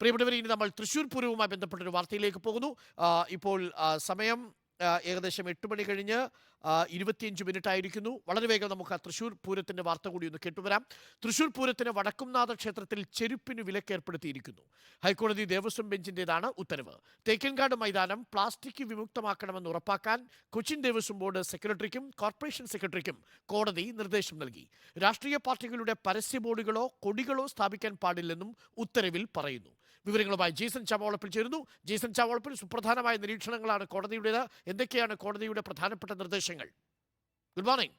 പ്രിയപ്പെട്ടവരെ ഇനി നമ്മൾ തൃശ്ശൂർ പൂരവുമായി ബന്ധപ്പെട്ടൊരു വാർത്തയിലേക്ക് പോകുന്നു. ഇപ്പോൾ സമയം ഏകദേശം എട്ട് മണി കഴിഞ്ഞ് ഇരുപത്തിയഞ്ച് മിനിറ്റ് ആയിരിക്കുന്നു. വളരെ വേഗം നമുക്ക് തൃശ്ശൂർ പൂരത്തിന്റെ വാർത്ത കൂടി ഒന്ന് കേട്ടുവരാം. തൃശ്ശൂർ പൂരത്തിന് വടക്കുംനാഥ ക്ഷേത്രത്തിൽ ചെരുപ്പിന് വിലക്ക് ഏർപ്പെടുത്തിയിരിക്കുന്നു. ഹൈക്കോടതി ദേവസ്വം ബെഞ്ചിന്റെതാണ് ഉത്തരവ്. തേക്കൻകാട് മൈതാനം പ്ലാസ്റ്റിക് വിമുക്തമാക്കണമെന്ന് ഉറപ്പാക്കാൻ കൊച്ചിൻ ദേവസ്വം ബോർഡ് സെക്രട്ടറിക്കും കോർപ്പറേഷൻ സെക്രട്ടറിക്കും കോടതി നിർദ്ദേശം നൽകി. രാഷ്ട്രീയ പാർട്ടികളുടെ പരസ്യ ബോർഡുകളോ കൊടികളോ സ്ഥാപിക്കാൻ പാടില്ലെന്നും ഉത്തരവിൽ പറയുന്നു. വിവരങ്ങളുമായി ജീസൻ ചാവോളപ്പിൽ ചേരുന്നു. ജീസൻ ചാവോളപ്പിൽ സുപ്രധാനമായ നിരീക്ഷണങ്ങളാണ് കോടതിയുടേത്. എന്തൊക്കെയാണ് കോടതിയുടെ പ്രധാനപ്പെട്ട നിർദ്ദേശങ്ങൾ? ഗുഡ് മോർണിംഗ്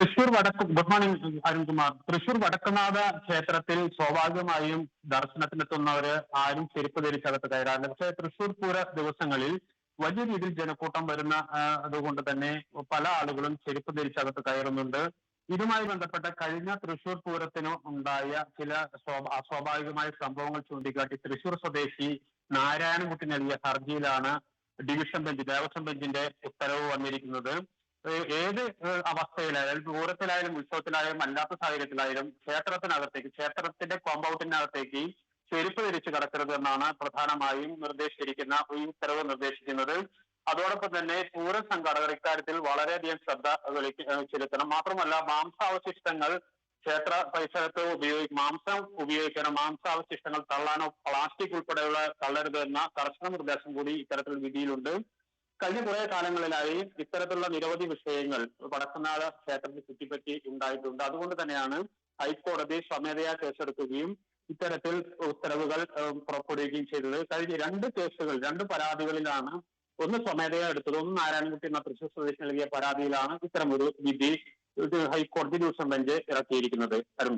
തൃശൂർ വടക്ക് ഗുഡ് മോർണിംഗ് അരുൺകുമാർ. തൃശൂർ വടക്കുനാഥ ക്ഷേത്രത്തിൽ സ്വാഭാവികമായും ദർശനത്തിനെത്തുന്നവര് ആരും ചെരുപ്പ് ധരിച്ചകത്ത് കയറാറില്ല. പക്ഷേ തൃശൂർ പൂര ദിവസങ്ങളിൽ വലിയ രീതിയിൽ ജനക്കൂട്ടം വരുന്ന അതുകൊണ്ട് തന്നെ പല ആളുകളും ചെരുപ്പ് ധരിച്ചകത്ത് കയറുന്നുണ്ട്. ഇതുമായി ബന്ധപ്പെട്ട കഴിഞ്ഞ തൃശൂർ പൂരത്തിന് ഉണ്ടായ ചില സ്വാഭ- അസ്വാഭാവികമായ സംഭവങ്ങൾ ചൂണ്ടിക്കാട്ടി തൃശൂർ സ്വദേശി നാരായണൻകുട്ടി നൽകിയ ഹർജിയിലാണ് ഡിവിഷൻ ബെഞ്ച് ദേവസ്വം ബെഞ്ചിന്റെ ഉത്തരവ് വന്നിരിക്കുന്നത്. ഏത് അവസ്ഥയിലായാലും പൂരത്തിലായാലും ഉത്സവത്തിലായാലും അല്ലാത്ത സാഹചര്യത്തിലായാലും ക്ഷേത്രത്തിനകത്തേക്ക് ക്ഷേത്രത്തിന്റെ കോമ്പൗണ്ടിനകത്തേക്ക് ചെരുപ്പ് തിരിച്ചു കടക്കരുത് എന്നാണ് പ്രധാനമായും നിർദ്ദേശിച്ചിരിക്കുന്ന ഈ ഉത്തരവ് നിർദ്ദേശിക്കുന്നത്. അതോടൊപ്പം തന്നെ പൂര സംഘാടകർ ഇക്കാര്യത്തിൽ വളരെയധികം ശ്രദ്ധ ചെലുത്തണം. മാത്രമല്ല മാംസാവശിഷ്ടങ്ങൾ ക്ഷേത്ര പരിസരത്ത് ഉപയോഗി മാംസം ഉപയോഗിക്കണം മാംസാവശിഷ്ടങ്ങൾ തള്ളാനോ പ്ലാസ്റ്റിക് ഉൾപ്പെടെയുള്ള തള്ളരുത് എന്ന കർശന നിർദ്ദേശം കൂടി ഇത്തരത്തിൽ വിധിയിലുണ്ട്. കഴിഞ്ഞ കുറെ കാലങ്ങളിലായി ഇത്തരത്തിലുള്ള നിരവധി വിഷയങ്ങൾ വടക്കുന്നാഥ ക്ഷേത്രത്തെ ചുറ്റിപ്പറ്റി ഉണ്ടായിട്ടുണ്ട്. അതുകൊണ്ട് തന്നെയാണ് ഹൈക്കോടതി സ്വമേധയാ കേസെടുക്കുകയും ഇത്തരത്തിൽ ഉത്തരവുകൾ പുറപ്പെടുവിക്കുകയും ചെയ്തത്. കഴിഞ്ഞ രണ്ട് കേസുകൾ രണ്ട് പരാതികളിലാണ് ഒന്ന് സ്വമേധയാ എടുത്തത്. ഒന്ന് നാരായണൻകുട്ടി എന്ന തൃശൂർ സ്വദേശി നൽകിയ പരാതിയിലാണ് ഇത്തരമൊരു വിധി ഹൈക്കോടതി ഡിവിഷൻ ബെഞ്ച് ഇറക്കിയിരിക്കുന്നത്. അരുൺ